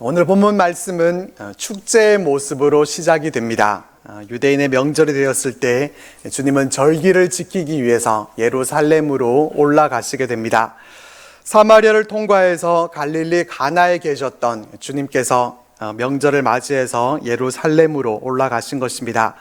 오늘 본문 말씀은 어, 축제의 모습으로 시작이 됩니다. 어, 유대인의 명절이 되었을 때 주님은 절기를 지키기 위해서 예루살렘으로 올라가시게 됩니다. 사마리아를 통과해서 갈릴리 가나에 계셨던 주님께서 어, 명절을 맞이해서 예루살렘으로 올라가신 것입니다.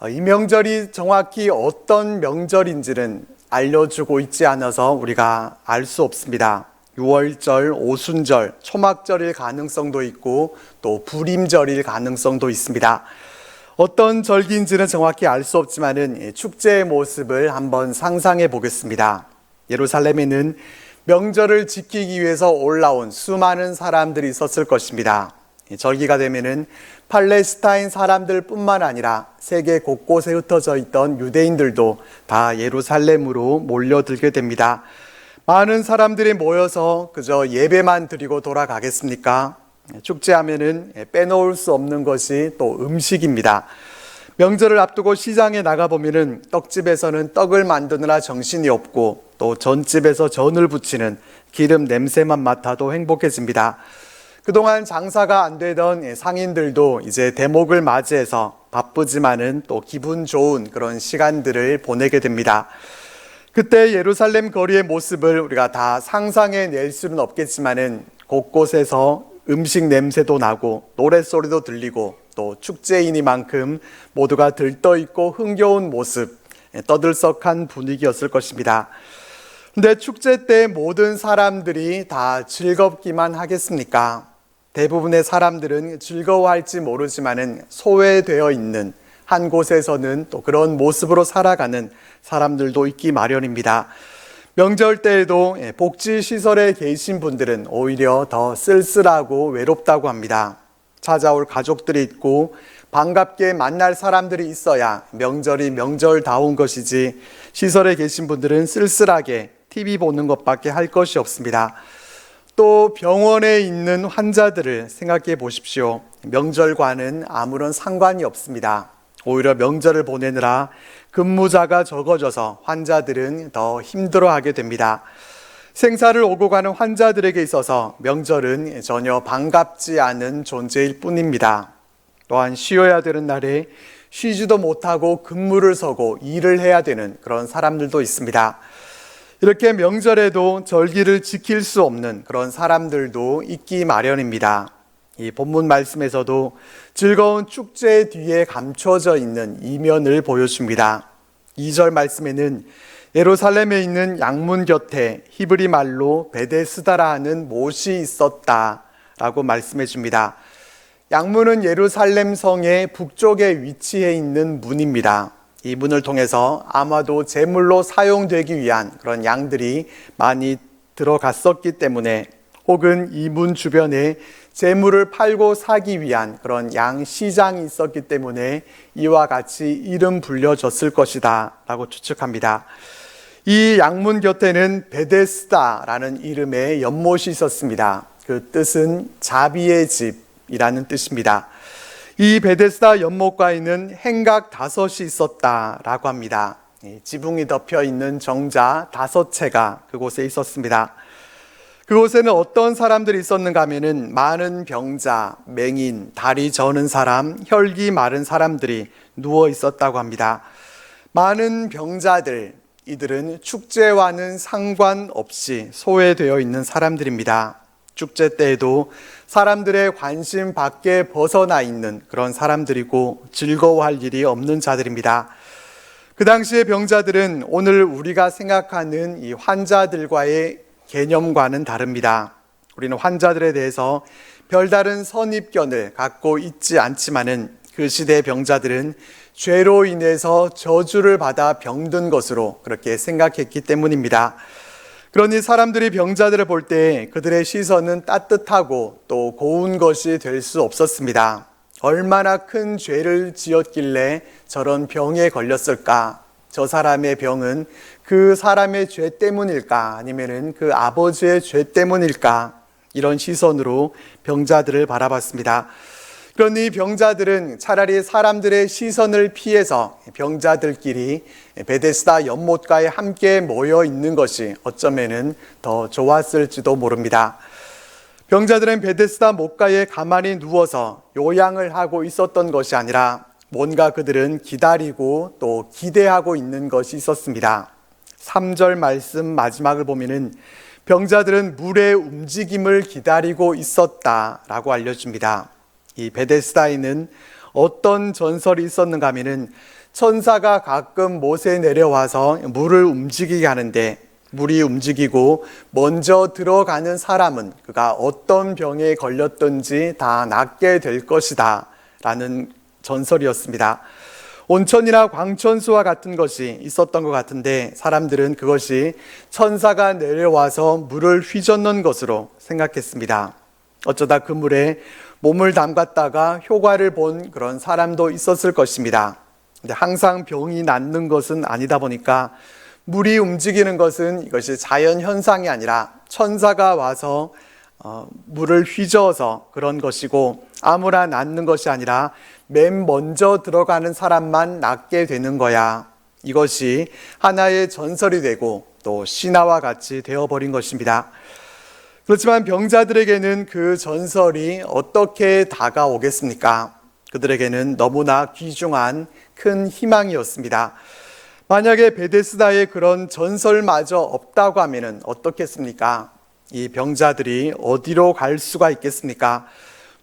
어, 이 명절이 정확히 어떤 명절인지는 알려주고 있지 않아서 우리가 알 수 없습니다. 6월절, 오순절, 초막절일 가능성도 있고 또 불임절일 가능성도 있습니다. 어떤 절기인지는 정확히 알 수 없지만은 축제의 모습을 한번 상상해 보겠습니다. 예루살렘에는 명절을 지키기 위해서 올라온 수많은 사람들이 있었을 것입니다. 절기가 되면은 팔레스타인 사람들뿐만 아니라 세계 곳곳에 흩어져 있던 유대인들도 다 예루살렘으로 몰려들게 됩니다. 많은 사람들이 모여서 그저 예배만 드리고 돌아가겠습니까? 축제하면은 빼놓을 수 없는 것이 또 음식입니다. 명절을 앞두고 시장에 나가 보면은 떡집에서는 떡을 만드느라 정신이 없고 또 전집에서 전을 부치는 기름 냄새만 맡아도 행복해집니다. 그동안 장사가 안 되던 상인들도 이제 대목을 맞이해서 바쁘지만은 또 기분 좋은 그런 시간들을 보내게 됩니다. 그때 예루살렘 거리의 모습을 우리가 다 상상해 낼 수는 없겠지만은 곳곳에서 음식 냄새도 나고 노랫소리도 들리고 또 축제이니만큼 모두가 들떠 있고 흥겨운 모습, 떠들썩한 분위기였을 것입니다. 근데 축제 때 모든 사람들이 다 즐겁기만 하겠습니까? 대부분의 사람들은 즐거워할지 모르지만은 소외되어 있는 한 곳에서는 또 그런 모습으로 살아가는 사람들도 있기 마련입니다. 명절 때에도 복지 시설에 계신 분들은 오히려 더 쓸쓸하고 외롭다고 합니다. 찾아올 가족들이 있고 반갑게 만날 사람들이 있어야 명절이 명절다운 것이지 시설에 계신 분들은 쓸쓸하게 TV 보는 것밖에 할 것이 없습니다. 또 병원에 있는 환자들을 생각해 보십시오. 명절과는 아무런 상관이 없습니다. 오히려 명절을 보내느라 근무자가 적어져서 환자들은 더 힘들어하게 됩니다. 생사를 오고 가는 환자들에게 있어서 명절은 전혀 반갑지 않은 존재일 뿐입니다. 또한 쉬어야 되는 날에 쉬지도 못하고 근무를 서고 일을 해야 되는 그런 사람들도 있습니다. 이렇게 명절에도 절기를 지킬 수 없는 그런 사람들도 있기 마련입니다. 이 본문 말씀에서도 즐거운 축제 뒤에 감춰져 있는 이면을 보여줍니다. 2절 말씀에는 예루살렘에 있는 양문 곁에 히브리 말로 베데스다라 하는 못이 있었다라고 말씀해 줍니다. 양문은 예루살렘 성의 북쪽에 위치해 있는 문입니다. 이 문을 통해서 아마도 제물로 사용되기 위한 그런 양들이 많이 들어갔었기 때문에 혹은 이 문 주변에 재물을 팔고 사기 위한 그런 양 시장이 있었기 때문에 이와 같이 이름 불려졌을 것이다 라고 추측합니다. 이 양문 곁에는 베데스다라는 이름의 연못이 있었습니다. 그 뜻은 자비의 집이라는 뜻입니다. 이 베데스다 연못가에는 행각 다섯이 있었다라고 합니다. 지붕이 덮여 있는 정자 다섯 채가 그곳에 있었습니다. 그곳에는 어떤 사람들이 있었는가 하면은 많은 병자, 맹인, 다리 저는 사람, 혈기 마른 사람들이 누워 있었다고 합니다. 많은 병자들, 이들은 축제와는 상관없이 소외되어 있는 사람들입니다. 축제 때에도 사람들의 관심 밖에 벗어나 있는 그런 사람들이고 즐거워할 일이 없는 자들입니다. 그 당시의 병자들은 오늘 우리가 생각하는 이 환자들과의 개념과는 다릅니다. 우리는 환자들에 대해서 별다른 선입견을 갖고 있지 않지만은 그 시대의 병자들은 죄로 인해서 저주를 받아 병든 것으로 그렇게 생각했기 때문입니다. 그러니 사람들이 병자들을 볼 때 그들의 시선은 따뜻하고 또 고운 것이 될 수 없었습니다. 얼마나 큰 죄를 지었길래 저런 병에 걸렸을까? 저 사람의 병은 그 사람의 죄 때문일까? 아니면은 그 아버지의 죄 때문일까? 이런 시선으로 병자들을 바라봤습니다. 그러니 병자들은 차라리 사람들의 시선을 피해서 병자들끼리 베데스다 연못가에 함께 모여 있는 것이 어쩌면은 더 좋았을지도 모릅니다. 병자들은 베데스다 목가에 가만히 누워서 요양을 하고 있었던 것이 아니라 뭔가 그들은 기다리고 또 기대하고 있는 것이 있었습니다. 3절 말씀 마지막을 보면은 병자들은 물의 움직임을 기다리고 있었다라고 알려줍니다. 이 베데스다에는 어떤 전설이 있었는가 하면은 천사가 가끔 못에 내려와서 물을 움직이게 하는데 물이 움직이고 먼저 들어가는 사람은 그가 어떤 병에 걸렸든지 다 낫게 될 것이다 라는 전설이었습니다. 온천이나 광천수와 같은 것이 있었던 것 같은데 사람들은 그것이 천사가 내려와서 물을 휘젓는 것으로 생각했습니다. 어쩌다 그 물에 몸을 담갔다가 효과를 본 그런 사람도 있었을 것입니다. 근데 항상 병이 낫는 것은 아니다 보니까 물이 움직이는 것은 이것이 자연 현상이 아니라 천사가 와서 어, 물을 휘저어서 그런 것이고 아무나 낫는 것이 아니라 맨 먼저 들어가는 사람만 낫게 되는 거야. 이것이 하나의 전설이 되고 또 신화와 같이 되어버린 것입니다. 그렇지만 병자들에게는 그 전설이 어떻게 다가오겠습니까? 그들에게는 너무나 귀중한 큰 희망이었습니다. 만약에 베데스다에 그런 전설마저 없다고 하면은 어떻겠습니까? 이 병자들이 어디로 갈 수가 있겠습니까?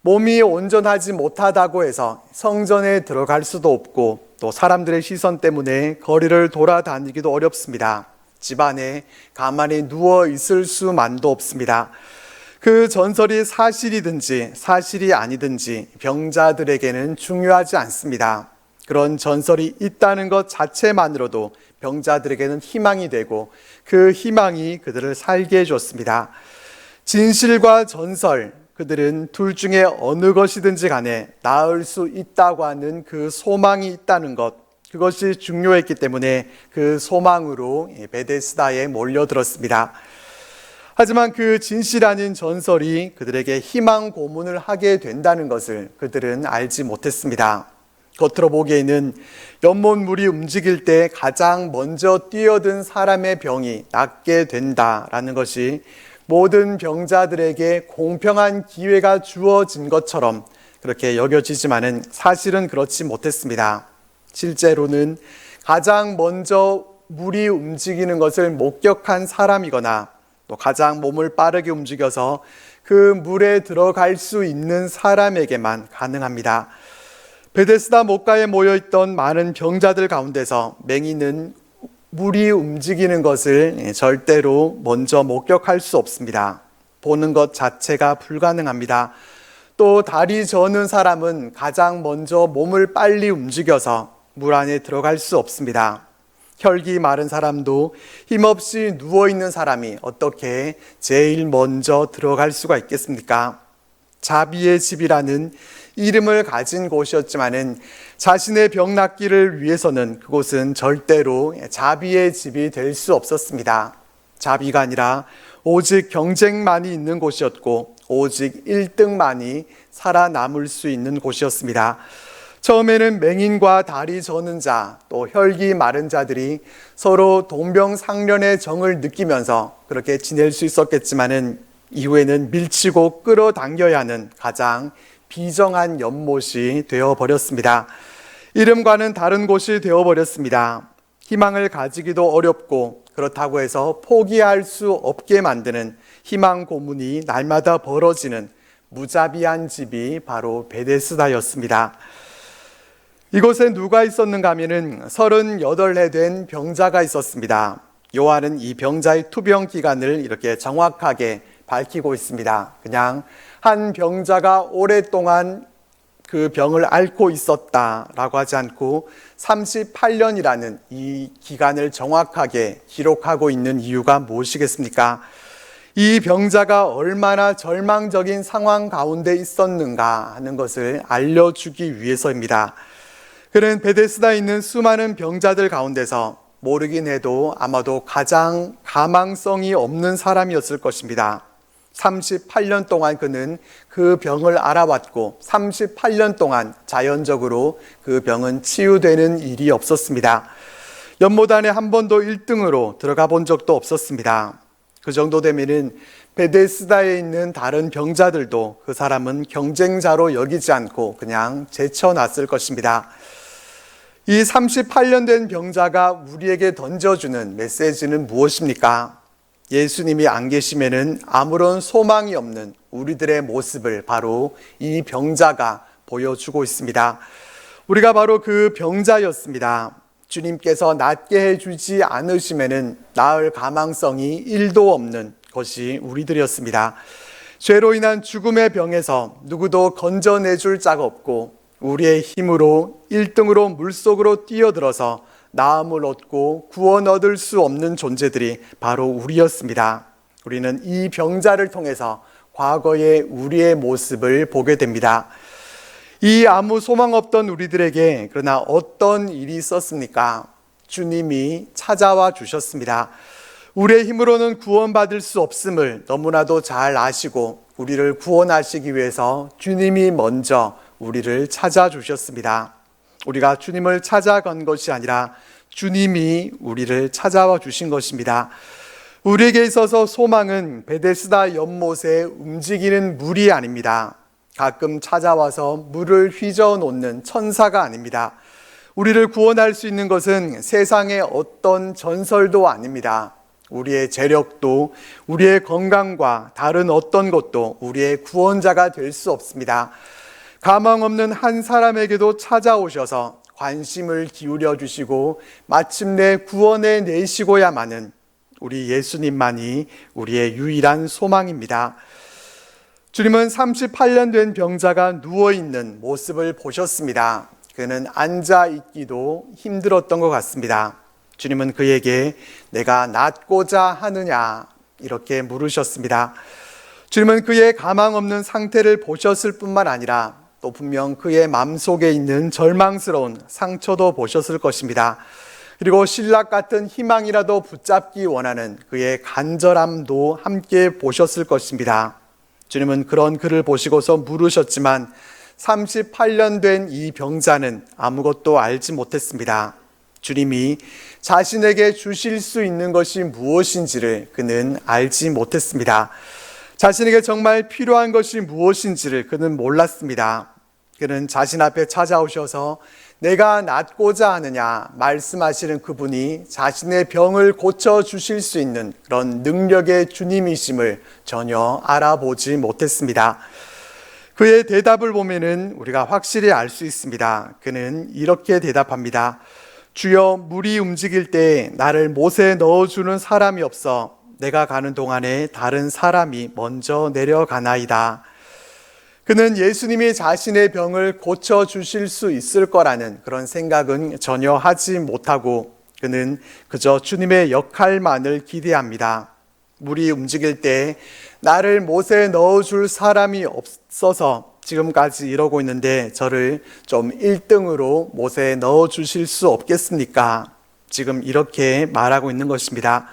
몸이 온전하지 못하다고 해서 성전에 들어갈 수도 없고 또 사람들의 시선 때문에 거리를 돌아다니기도 어렵습니다. 집안에 가만히 누워 있을 수만도 없습니다. 그 전설이 사실이든지 사실이 아니든지 병자들에게는 중요하지 않습니다. 그런 전설이 있다는 것 자체만으로도 병자들에게는 희망이 되고 그 희망이 그들을 살게 해줬습니다. 진실과 전설, 그들은 둘 중에 어느 것이든지 간에 나을 수 있다고 하는 그 소망이 있다는 것, 그것이 중요했기 때문에 그 소망으로 베데스다에 몰려들었습니다. 하지만 그 진실 아닌 전설이 그들에게 희망 고문을 하게 된다는 것을 그들은 알지 못했습니다. 겉으로 보기에는 연못 물이 움직일 때 가장 먼저 뛰어든 사람의 병이 낫게 된다라는 것이 모든 병자들에게 공평한 기회가 주어진 것처럼 그렇게 여겨지지만은 사실은 그렇지 못했습니다. 실제로는 가장 먼저 물이 움직이는 것을 목격한 사람이거나 또 가장 몸을 빠르게 움직여서 그 물에 들어갈 수 있는 사람에게만 가능합니다. 베데스다 목가에 모여 있던 많은 병자들 가운데서 맹인은 물이 움직이는 것을 절대로 먼저 목격할 수 없습니다. 보는 것 자체가 불가능합니다. 또 다리 저는 사람은 가장 먼저 몸을 빨리 움직여서 물 안에 들어갈 수 없습니다. 혈기 마른 사람도 힘없이 누워 있는 사람이 어떻게 제일 먼저 들어갈 수가 있겠습니까? 자비의 집이라는 이름을 가진 곳이었지만은 자신의 병 낫기를 위해서는 그곳은 절대로 자비의 집이 될 수 없었습니다. 자비가 아니라 오직 경쟁만이 있는 곳이었고 오직 1등만이 살아남을 수 있는 곳이었습니다. 처음에는 맹인과 다리 저는 자, 또 혈기 마른 자들이 서로 동병상련의 정을 느끼면서 그렇게 지낼 수 있었겠지만은 이후에는 밀치고 끌어당겨야 하는 가장 비정한 연못이 되어버렸습니다. 이름과는 다른 곳이 되어버렸습니다. 희망을 가지기도 어렵고 그렇다고 해서 포기할 수 없게 만드는 희망 고문이 날마다 벌어지는 무자비한 집이 바로 베데스다였습니다. 이곳에 누가 있었는가 하면은 38해 된 병자가 있었습니다. 요한은 이 병자의 투병 기간을 이렇게 정확하게 밝히고 있습니다. 그냥 한 병자가 오랫동안 그 병을 앓고 있었다라고 하지 않고 38년이라는 이 기간을 정확하게 기록하고 있는 이유가 무엇이겠습니까? 이 병자가 얼마나 절망적인 상황 가운데 있었는가 하는 것을 알려주기 위해서입니다. 그는 베데스다에 있는 수많은 병자들 가운데서 모르긴 해도 아마도 가장 가망성이 없는 사람이었을 것입니다. 38년 동안 그는 그 병을 알아왔고 38년 동안 자연적으로 그 병은 치유되는 일이 없었습니다. 연못안에 한 번도 1등으로 들어가 본 적도 없었습니다. 그 정도 되면은 베데스다에 있는 다른 병자들도 그 사람은 경쟁자로 여기지 않고 그냥 제쳐놨을 것입니다. 이 38년 된 병자가 우리에게 던져주는 메시지는 무엇입니까? 예수님이 안 계시면은 아무런 소망이 없는 우리들의 모습을 바로 이 병자가 보여주고 있습니다. 우리가 바로 그 병자였습니다. 주님께서 낫게 해주지 않으시면은 나을 가망성이 1도 없는 것이 우리들이었습니다. 죄로 인한 죽음의 병에서 누구도 건져내줄 자가 없고 우리의 힘으로 1등으로 물속으로 뛰어들어서 나음을 얻고 구원 얻을 수 없는 존재들이 바로 우리였습니다. 우리는 이 병자를 통해서 과거의 우리의 모습을 보게 됩니다. 이 아무 소망 없던 우리들에게 그러나 어떤 일이 있었습니까? 주님이 찾아와 주셨습니다. 우리의 힘으로는 구원받을 수 없음을 너무나도 잘 아시고 우리를 구원하시기 위해서 주님이 먼저 우리를 찾아주셨습니다. 우리가 주님을 찾아간 것이 아니라 주님이 우리를 찾아와 주신 것입니다. 우리에게 있어서 소망은 베데스다 연못에 움직이는 물이 아닙니다. 가끔 찾아와서 물을 휘저어 놓는 천사가 아닙니다. 우리를 구원할 수 있는 것은 세상의 어떤 전설도 아닙니다. 우리의 재력도 우리의 건강과 다른 어떤 것도 우리의 구원자가 될 수 없습니다. 가망 없는 한 사람에게도 찾아오셔서 관심을 기울여 주시고 마침내 구원해 내시고야만은 우리 예수님만이 우리의 유일한 소망입니다. 주님은 38년 된 병자가 누워 있는 모습을 보셨습니다. 그는 앉아 있기도 힘들었던 것 같습니다. 주님은 그에게 내가 낫고자 하느냐 이렇게 물으셨습니다. 주님은 그의 가망 없는 상태를 보셨을 뿐만 아니라 또 분명 그의 마음속에 있는 절망스러운 상처도 보셨을 것입니다. 그리고 신락 같은 희망이라도 붙잡기 원하는 그의 간절함도 함께 보셨을 것입니다. 주님은 그런 그를 보시고서 물으셨지만 38년 된 이 병자는 아무것도 알지 못했습니다. 주님이 자신에게 주실 수 있는 것이 무엇인지를 그는 알지 못했습니다. 자신에게 정말 필요한 것이 무엇인지를 그는 몰랐습니다. 그는 자신 앞에 찾아오셔서 내가 낫고자 하느냐 말씀하시는 그분이 자신의 병을 고쳐 주실 수 있는 그런 능력의 주님이심을 전혀 알아보지 못했습니다. 그의 대답을 보면은 우리가 확실히 알 수 있습니다. 그는 이렇게 대답합니다. 주여 물이 움직일 때 나를 못에 넣어주는 사람이 없어 내가 가는 동안에 다른 사람이 먼저 내려가나이다. 그는 예수님이 자신의 병을 고쳐 주실 수 있을 거라는 그런 생각은 전혀 하지 못하고 그는 그저 주님의 역할만을 기대합니다. 물이 움직일 때 나를 못에 넣어줄 사람이 없어서 지금까지 이러고 있는데 저를 좀 1등으로 못에 넣어주실 수 없겠습니까? 지금 이렇게 말하고 있는 것입니다.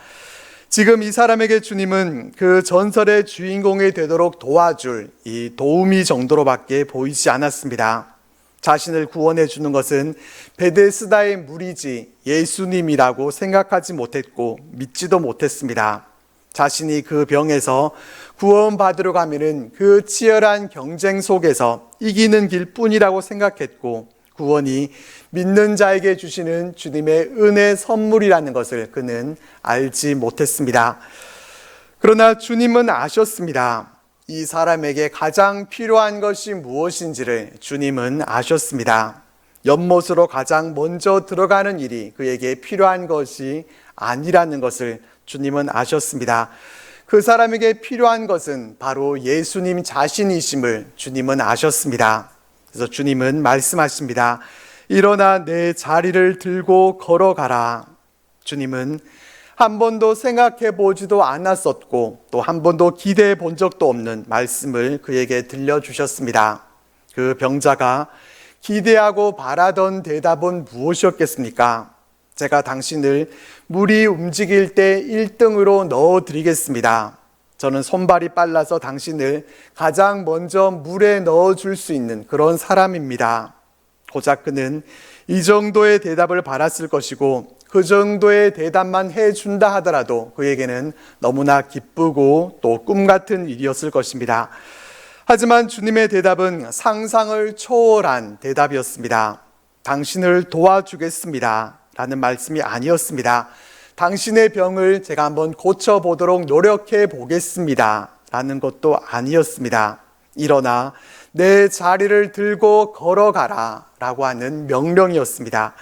지금 이 사람에게 주님은 그 전설의 주인공이 되도록 도와줄 이 도우미 정도로밖에 보이지 않았습니다. 자신을 구원해 주는 것은 베데스다의 물이지 예수님이라고 생각하지 못했고 믿지도 못했습니다. 자신이 그 병에서 구원받으러 가면은 그 치열한 경쟁 속에서 이기는 길 뿐이라고 생각했고 구원이 믿는 자에게 주시는 주님의 은혜 선물이라는 것을 그는 알지 못했습니다. 그러나 주님은 아셨습니다. 이 사람에게 가장 필요한 것이 무엇인지를 주님은 아셨습니다. 연못으로 가장 먼저 들어가는 일이 그에게 필요한 것이 아니라는 것을 주님은 아셨습니다. 그 사람에게 필요한 것은 바로 예수님 자신이심을 주님은 아셨습니다. 그래서 주님은 말씀하십니다. 일어나 내 자리를 들고 걸어가라. 주님은 한 번도 생각해 보지도 않았었고 또 한 번도 기대해 본 적도 없는 말씀을 그에게 들려주셨습니다. 그 병자가 기대하고 바라던 대답은 무엇이었겠습니까? 제가 당신을 물이 움직일 때 1등으로 넣어 드리겠습니다. 저는 손발이 빨라서 당신을 가장 먼저 물에 넣어 줄 수 있는 그런 사람입니다. 고작 그는 이 정도의 대답을 받았을 것이고 그 정도의 대답만 해준다 하더라도 그에게는 너무나 기쁘고 또 꿈 같은 일이었을 것입니다. 하지만 주님의 대답은 상상을 초월한 대답이었습니다. 당신을 도와주겠습니다. 라는 말씀이 아니었습니다. 당신의 병을 제가 한번 고쳐보도록 노력해 보겠습니다. 라는 것도 아니었습니다. 일어나 내 자리를 들고 걸어가라. 라고 하는 명령이었습니다.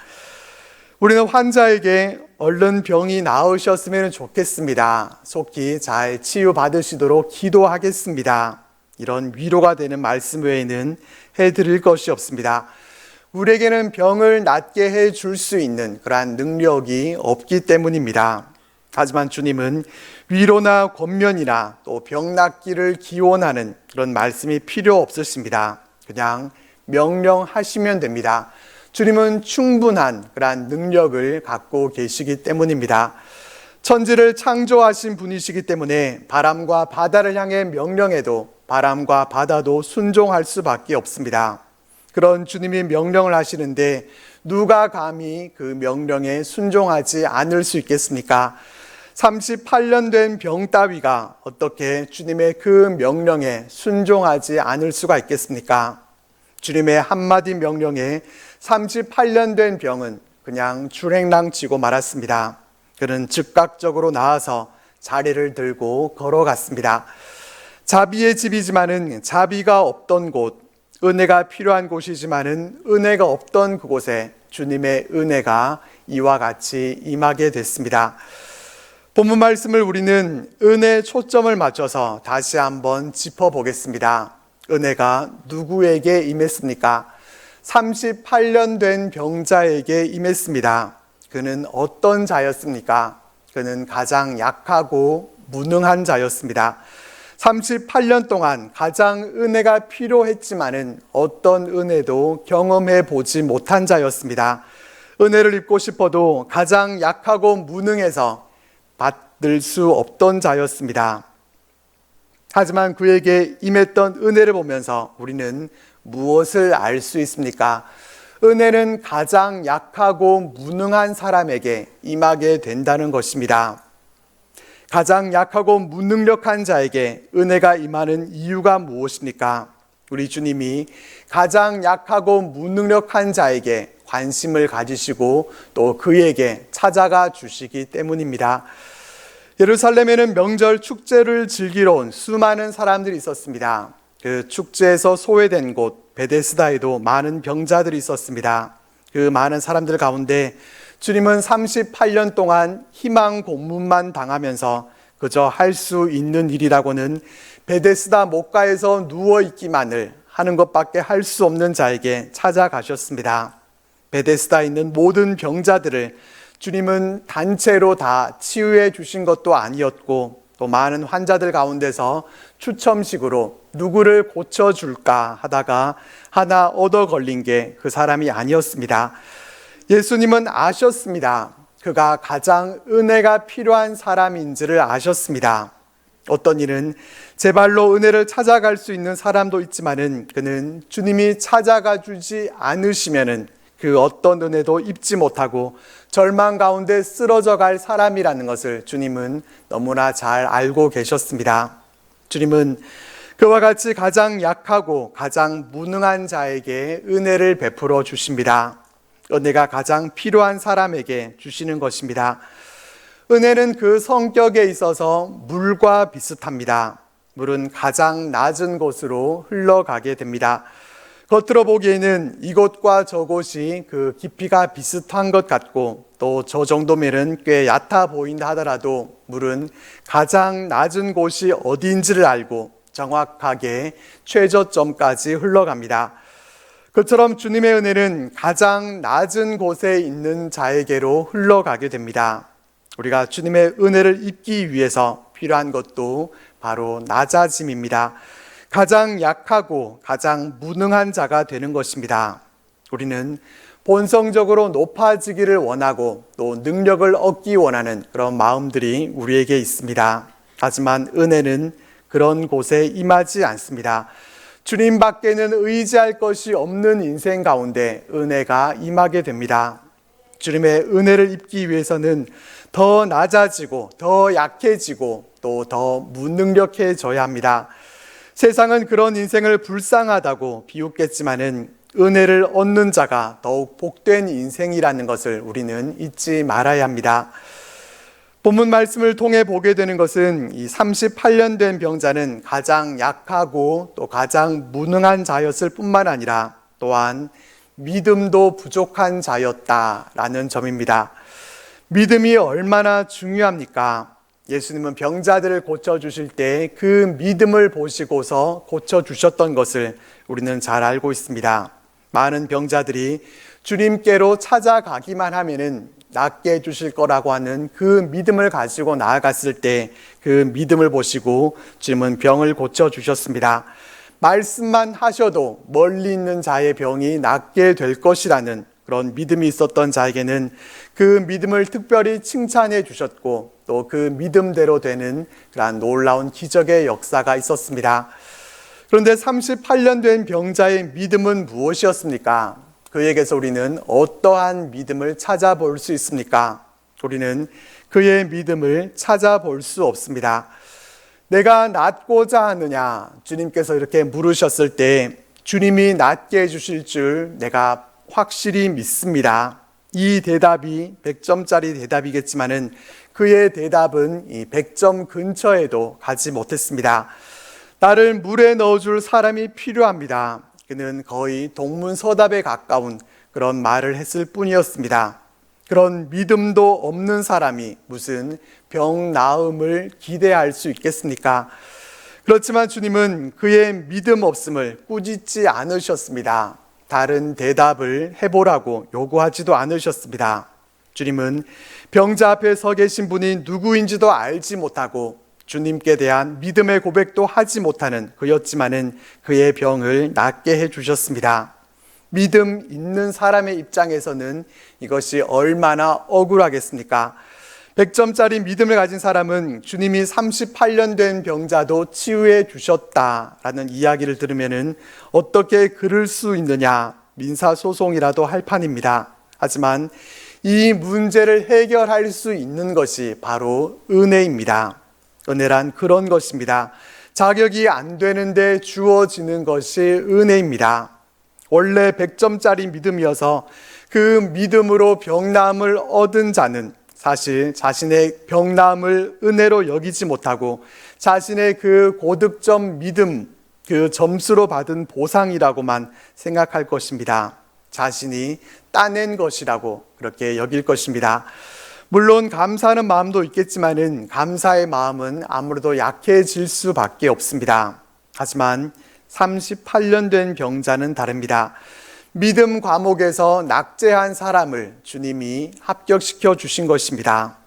우리는 환자에게 얼른 병이 나으셨으면 좋겠습니다. 속히 잘 치유받으시도록 기도하겠습니다. 이런 위로가 되는 말씀 외에는 해드릴 것이 없습니다. 우리에게는 병을 낫게 해줄 수 있는 그러한 능력이 없기 때문입니다. 하지만 주님은 위로나 권면이나 또 병 낫기를 기원하는 그런 말씀이 필요 없으십니다. 그냥 명령하시면 됩니다. 주님은 충분한 그러한 능력을 갖고 계시기 때문입니다. 천지를 창조하신 분이시기 때문에 바람과 바다를 향해 명령해도 바람과 바다도 순종할 수밖에 없습니다. 그런 주님이 명령을 하시는데 누가 감히 그 명령에 순종하지 않을 수 있겠습니까? 38년 된 병 따위가 어떻게 주님의 그 명령에 순종하지 않을 수가 있겠습니까? 주님의 한마디 명령에 38년 된 병은 그냥 줄행랑 치고 말았습니다. 그는 즉각적으로 나와서 자리를 들고 걸어갔습니다. 자비의 집이지만은 자비가 없던 곳, 은혜가 필요한 곳이지만은 은혜가 없던 그곳에 주님의 은혜가 이와 같이 임하게 됐습니다. 본문 말씀을 우리는 은혜 초점을 맞춰서 다시 한번 짚어보겠습니다. 은혜가 누구에게 임했습니까? 38년 된 병자에게 임했습니다. 그는 어떤 자였습니까? 그는 가장 약하고 무능한 자였습니다. 38년 동안 가장 은혜가 필요했지만은 어떤 은혜도 경험해 보지 못한 자였습니다. 은혜를 입고 싶어도 가장 약하고 무능해서 받을 수 없던 자였습니다. 하지만 그에게 임했던 은혜를 보면서 우리는 무엇을 알 수 있습니까? 은혜는 가장 약하고 무능한 사람에게 임하게 된다는 것입니다. 가장 약하고 무능력한 자에게 은혜가 임하는 이유가 무엇입니까? 우리 주님이 가장 약하고 무능력한 자에게 관심을 가지시고 또 그에게 찾아가 주시기 때문입니다. 예루살렘에는 명절 축제를 즐기러 온 수많은 사람들이 있었습니다. 그 축제에서 소외된 곳 베데스다에도 많은 병자들이 있었습니다. 그 많은 사람들 가운데 주님은 38년 동안 희망 고문만 당하면서 그저 할 수 있는 일이라고는 베데스다 목가에서 누워 있기만을 하는 것밖에 할 수 없는 자에게 찾아가셨습니다. 베데스다에 있는 모든 병자들을 주님은 단체로 다 치유해 주신 것도 아니었고 또 많은 환자들 가운데서 추첨식으로 누구를 고쳐줄까 하다가 하나 얻어 걸린 게 그 사람이 아니었습니다. 예수님은 아셨습니다. 그가 가장 은혜가 필요한 사람인지를 아셨습니다. 어떤 일은 제 발로 은혜를 찾아갈 수 있는 사람도 있지만은 그는 주님이 찾아가 주지 않으시면은 그 어떤 은혜도 입지 못하고 절망 가운데 쓰러져 갈 사람이라는 것을 주님은 너무나 잘 알고 계셨습니다. 주님은 그와 같이 가장 약하고 가장 무능한 자에게 은혜를 베풀어 주십니다. 은혜가 가장 필요한 사람에게 주시는 것입니다. 은혜는 그 성격에 있어서 물과 비슷합니다. 물은 가장 낮은 곳으로 흘러가게 됩니다. 겉으로 보기에는 이곳과 저곳이 그 깊이가 비슷한 것 같고 또 저 정도면은 꽤 얕아 보인다 하더라도 물은 가장 낮은 곳이 어디인지를 알고 정확하게 최저점까지 흘러갑니다. 그처럼 주님의 은혜는 가장 낮은 곳에 있는 자에게로 흘러가게 됩니다. 우리가 주님의 은혜를 입기 위해서 필요한 것도 바로 낮아짐입니다. 가장 약하고 가장 무능한 자가 되는 것입니다. 우리는 본성적으로 높아지기를 원하고 또 능력을 얻기 원하는 그런 마음들이 우리에게 있습니다. 하지만 은혜는 그런 곳에 임하지 않습니다. 주님 밖에는 의지할 것이 없는 인생 가운데 은혜가 임하게 됩니다. 주님의 은혜를 입기 위해서는 더 낮아지고 더 약해지고 또 더 무능력해져야 합니다. 세상은 그런 인생을 불쌍하다고 비웃겠지만은 은혜를 얻는 자가 더욱 복된 인생이라는 것을 우리는 잊지 말아야 합니다. 본문 말씀을 통해 보게 되는 것은 이 38년 된 병자는 가장 약하고 또 가장 무능한 자였을 뿐만 아니라 또한 믿음도 부족한 자였다라는 점입니다. 믿음이 얼마나 중요합니까? 예수님은 병자들을 고쳐주실 때 그 믿음을 보시고서 고쳐주셨던 것을 우리는 잘 알고 있습니다. 많은 병자들이 주님께로 찾아가기만 하면은 낫게 해주실 거라고 하는 그 믿음을 가지고 나아갔을 때 그 믿음을 보시고 주님은 병을 고쳐주셨습니다. 말씀만 하셔도 멀리 있는 자의 병이 낫게 될 것이라는 그런 믿음이 있었던 자에게는 그 믿음을 특별히 칭찬해 주셨고 또 그 믿음대로 되는 그러한 놀라운 기적의 역사가 있었습니다. 그런데 38년 된 병자의 믿음은 무엇이었습니까? 그에게서 우리는 어떠한 믿음을 찾아볼 수 있습니까? 우리는 그의 믿음을 찾아볼 수 없습니다. 내가 낫고자 하느냐? 주님께서 이렇게 물으셨을 때 주님이 낫게 해주실 줄 내가 확실히 믿습니다. 이 대답이 100점짜리 대답이겠지만은 그의 대답은 이 100점 근처에도 가지 못했습니다. 나를 물에 넣어줄 사람이 필요합니다. 그는 거의 동문서답에 가까운 그런 말을 했을 뿐이었습니다. 그런 믿음도 없는 사람이 무슨 병 나음을 기대할 수 있겠습니까? 그렇지만 주님은 그의 믿음 없음을 꾸짖지 않으셨습니다. 다른 대답을 해보라고 요구하지도 않으셨습니다. 주님은 병자 앞에 서 계신 분이 누구인지도 알지 못하고 주님께 대한 믿음의 고백도 하지 못하는 그였지만은 그의 병을 낫게 해 주셨습니다. 믿음 있는 사람의 입장에서는 이것이 얼마나 억울하겠습니까? 100점짜리 믿음을 가진 사람은 주님이 38년 된 병자도 치유해 주셨다라는 이야기를 들으면은 어떻게 그럴 수 있느냐 민사 소송이라도 할 판입니다. 하지만 이 문제를 해결할 수 있는 것이 바로 은혜입니다. 은혜란 그런 것입니다. 자격이 안 되는데 주어지는 것이 은혜입니다. 원래 100점짜리 믿음이어서 그 믿음으로 병남을 얻은 자는 사실 자신의 병남을 은혜로 여기지 못하고 자신의 그 고득점 믿음, 그 점수로 받은 보상이라고만 생각할 것입니다. 자신이 따낸 것이라고 그렇게 여길 것입니다. 물론 감사하는 마음도 있겠지만은 감사의 마음은 아무래도 약해질 수밖에 없습니다. 하지만 38년 된 병자는 다릅니다. 믿음 과목에서 낙제한 사람을 주님이 합격시켜 주신 것입니다.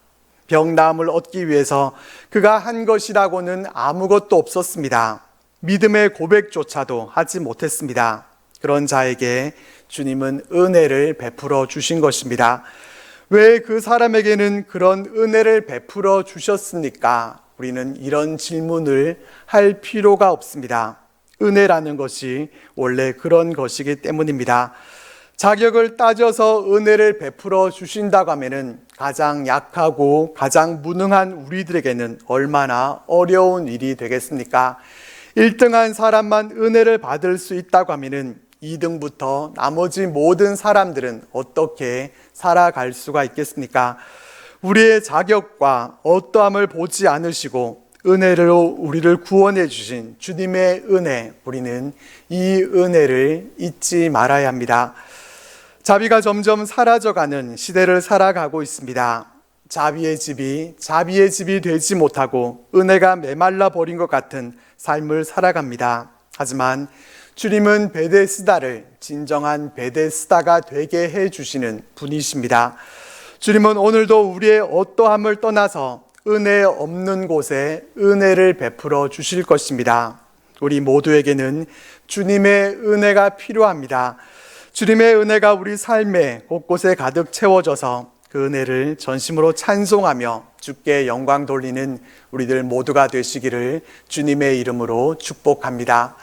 병나음을 얻기 위해서 그가 한 것이라고는 아무것도 없었습니다. 믿음의 고백조차도 하지 못했습니다. 그런 자에게 주님은 은혜를 베풀어 주신 것입니다. 왜 그 사람에게는 그런 은혜를 베풀어 주셨습니까? 우리는 이런 질문을 할 필요가 없습니다. 은혜라는 것이 원래 그런 것이기 때문입니다. 자격을 따져서 은혜를 베풀어 주신다고 하면은 가장 약하고 가장 무능한 우리들에게는 얼마나 어려운 일이 되겠습니까? 1등한 사람만 은혜를 받을 수 있다고 하면은 2등부터 나머지 모든 사람들은 어떻게 살아갈 수가 있겠습니까? 우리의 자격과 어떠함을 보지 않으시고 은혜로 우리를 구원해 주신 주님의 은혜, 우리는 이 은혜를 잊지 말아야 합니다. 자비가 점점 사라져가는 시대를 살아가고 있습니다. 자비의 집이 자비의 집이 되지 못하고 은혜가 메말라 버린 것 같은 삶을 살아갑니다. 하지만 주님은 베데스다를 진정한 베데스다가 되게 해 주시는 분이십니다. 주님은 오늘도 우리의 어떠함을 떠나서 은혜 없는 곳에 은혜를 베풀어 주실 것입니다. 우리 모두에게는 주님의 은혜가 필요합니다. 주님의 은혜가 우리 삶에 곳곳에 가득 채워져서 그 은혜를 전심으로 찬송하며 주께 영광 돌리는 우리들 모두가 되시기를 주님의 이름으로 축복합니다.